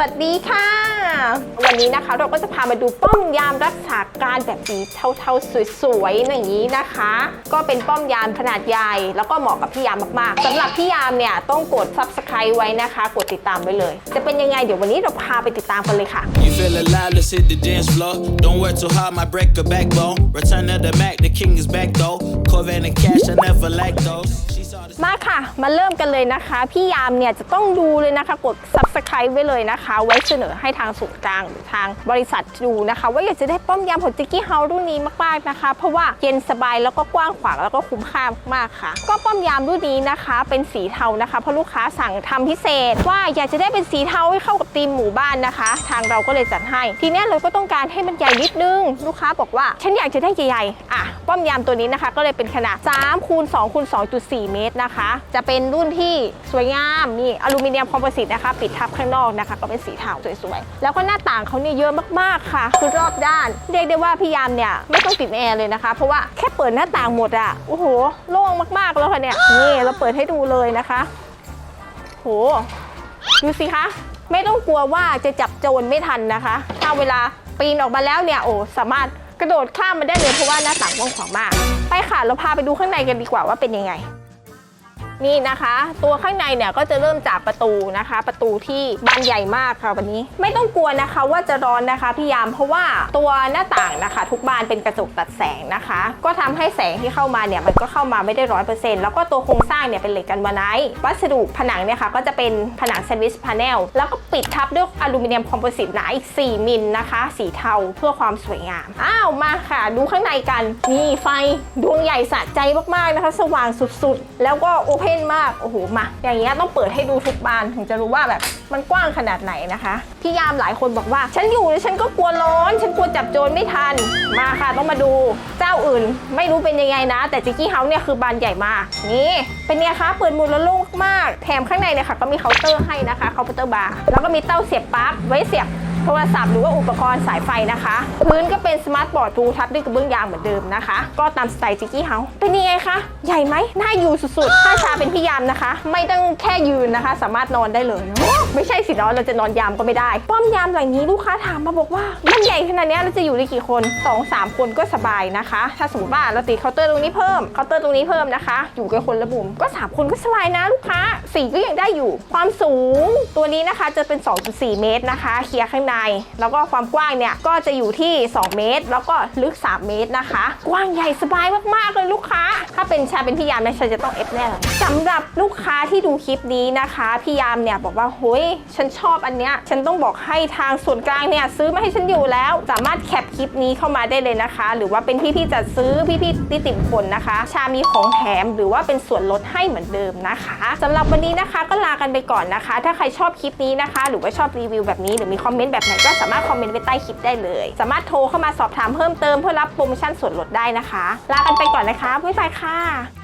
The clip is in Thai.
วัสดีค่ะ วันนี้นะคะเราก็จะพามาดูป้อมยามรักษาการแบบสีเทาๆ สวยๆอย่างนี้นะคะ ก็เป็นป้อมยามขนาดใหญ่ แล้วก็เหมาะกับพี่ยามมากๆสำหรับพี่ยามเนี่ยต้องกด subscribe ไว้นะคะ กดติดตามไว้เลย จะเป็นยังไงเดี๋ยววันนี้เราพาไปติดตามกันเลยค่ะ You feel alive, let's hit the dance floor. Don't work too hard, might break a backbone. Return of the Mac, the king is back though. Corvette and cash, I never lack those. She saw the มาค่ะ มาเริ่มกันเลยนะคะ พี่ยามเนี่ยจะต้องดูเลยนะคะกด subscribe ไว้เลยนะคะ ไว้เสนอให้ทางศูนย์กลางหรือทางบริษัทดูนะคะ ว่าอยากจะได้ป้อมยามของจิกกี้เฮารุ่นนี้มากๆนะคะ เพราะว่าเย็นสบายแล้วก็กว้างขวางแล้วก็คุ้มค่ามากๆค่ะ ก็ป้อมยามรุ่นนี้นะคะ เป็นสีเทานะคะเพราะลูกค้าสั่งทำพิเศษ ว่าอยากจะได้เป็นสีเทาให้เข้ากับธีมหมู่บ้านนะคะ ทางเราก็เลยจัดให้ ทีเนี้ยเราก็ต้องการให้มันใหญ่นิดนึง ลูกค้าบอกว่า ฉันอยากจะได้ใหญ่ๆอะป้อมยามตัวนี้นะคะ ก็เลยเป็นขนาด3คูณ2คูณ2.4 เมตรนะคะ จะเป็นรุ่นที่สวยงามนี่อลูมิเนียมคอมโพสิตนะคะ ปิดทับข้างนอกนะคะ ก็เป็นสีเทาสวยๆ แล้วก็หน้าต่างเขาเนี่ยเยอะมากๆค่ะคือรอบด้าน เรียกได้ว่าพี่ยามเนี่ยไม่ต้องติดแอร์เลยนะคะ เพราะว่าแค่เปิดหน้าต่างหมดอะโอ้โหโล่งมากๆแล้วค่ะเนี่ยนี่เราเปิดให้ดูเลยนะคะโหดูสิคะไม่ต้องกลัวว่าจะจับโจรไม่ทันนะคะถ้าเวลาปีนออกมาแล้วเนี่ยโอ้สามารถกระโดดข้ามมันได้เลยเพราะว่าหน้าต่างกว้างขวางมาก ค่ะ เราพาไปดูข้างในกันดีกว่าว่าเป็นยังไง นี่นะคะ ตัวข้างในเนี่ยก็จะเริ่มจากประตูนะคะ ประตูที่บานใหญ่มากค่ะวันนี้ ไม่ต้องกลัวนะคะว่าจะร้อนนะคะพี่ยามเพราะว่าตัวหน้าต่างนะคะ ทุกบานเป็นกระจกตัดแสงนะคะ ก็ทำให้แสงที่เข้ามาเนี่ยมันก็เข้ามาไม่ได้ร้อยเปอร์เซ็นต์แล้วก็ตัวโครงสร้างเนี่ยเป็นเหล็กกันวาไนท์วัสดุผนังเนี่ยค่ะก็จะเป็นผนังแซนด์วิชพาเนลแล้วก็ปิดทับด้วยอลูมิเนียมคอมโพสิตหนาอีก 4 มิลนะคะ สีเทาเพื่อความสวยงาม อ้าวมาค่ะ ดูข้างในกันนี่ไฟดวงใหญ่สะใจมากๆนะคะ สว่างสุดๆ แล้วก็โอเพนมาก โอ้โห มา อย่างเงี้ยต้องเปิดให้ดูทุกบานถึงจะรู้ว่าแบบมันกว้างขนาดไหนนะคะพี่ยามหลายคนบอกว่า ฉันอยู่แล้วฉันก็กลัวร้อน ฉันกลัวจับโจรไม่ทัน มาค่ะต้องมาดู เจ้าอื่น ไม่รู้เป็นยังไงนะ แต่จิกกี้เฮาส์เนี่ยคือบานใหญ่มาก นี่ เป็นไงคะเปิดหมุนแล้วโล่งมาก แถมข้างในเนี่ยค่ะก็มีเคาน์เตอร์ให้นะคะเคาน์เตอร์บาร์ แล้วก็มีเต้าเสียบปลั๊กไว้เสียบ โทรศัพท์หรือว่าอุปกรณ์สายไฟนะคะ พื้นก็เป็นสมาร์ทบอร์ดทูทับด้วยกระเบื้องยางเหมือนเดิมนะคะ ก็ตามสไตล์จิกกี้เฮาเป็นยังไงคะใหญ่ไหมน่าอยู่สุดๆถ้าชาเป็นพี่ยามนะคะ ไม่ต้องแค่ยืนนะคะ สามารถนอนได้เลย ไม่ใช่สิเนาะเราจะนอนยามก็ไม่ได้ ป้อมยามหลังนี้ลูกค้าถามมาบอกว่ามันใหญ่ขนาดนี้เราจะอยู่ได้กี่คน 2 3 คนก็สบายนะคะ ถ้าสมมติว่าเราติดเคาน์เตอร์ตรงนี้เพิ่มเคาน์เตอร์ตรงนี้เพิ่มนะคะ อยู่กันคนละมุมก็ 3 คนก็สบายนะลูกค้าสีก็ยังได้อยู่ ความสูงตัวนี้นะคะจะเป็น 2.4 เมตรนะคะเคลียร์ข้างในแล้วก็ความกว้างเนี่ยก็จะอยู่ที่ 2 เมตร แล้วก็ลึก 3 เมตรนะคะ กว้างใหญ่สบายมากๆเลยลูกค้า ถ้าเป็นชาเป็นพี่ยามเนี่ยฉันจะต้องเอฟแน่สำหรับลูกค้าที่ดูคลิปนี้นะคะพี่ยามเนี่ยบอกว่าเฮ้ยฉันชอบอันเนี้ยฉันต้องบอกให้ทางส่วนกลางเนี่ยซื้อมาให้ฉันอยู่แล้ว สามารถแคปคลิปนี้เข้ามาได้เลยนะคะ หรือว่าเป็นพี่ๆจัดซื้อพี่ๆนิติบุคคลนะคะ ชามีของแถมหรือว่าเป็นส่วนลดให้เหมือนเดิมนะคะสำหรับวันนี้นะคะก็ลากันไปก่อนนะคะ ถ้าใครชอบคลิปนี้นะคะ หรือว่าชอบรีวิวแบบนี้หรือมีคอมเมนต์แบบแบบไหนก็สามารถคอมเมนต์ไว้ใต้คลิปได้เลย สามารถโทรเข้ามาสอบถามเพิ่มเติมเพื่อรับโปรโมชั่นส่วนลดได้นะคะ ลากันไปก่อนนะคะบ๊ายบายค่ะ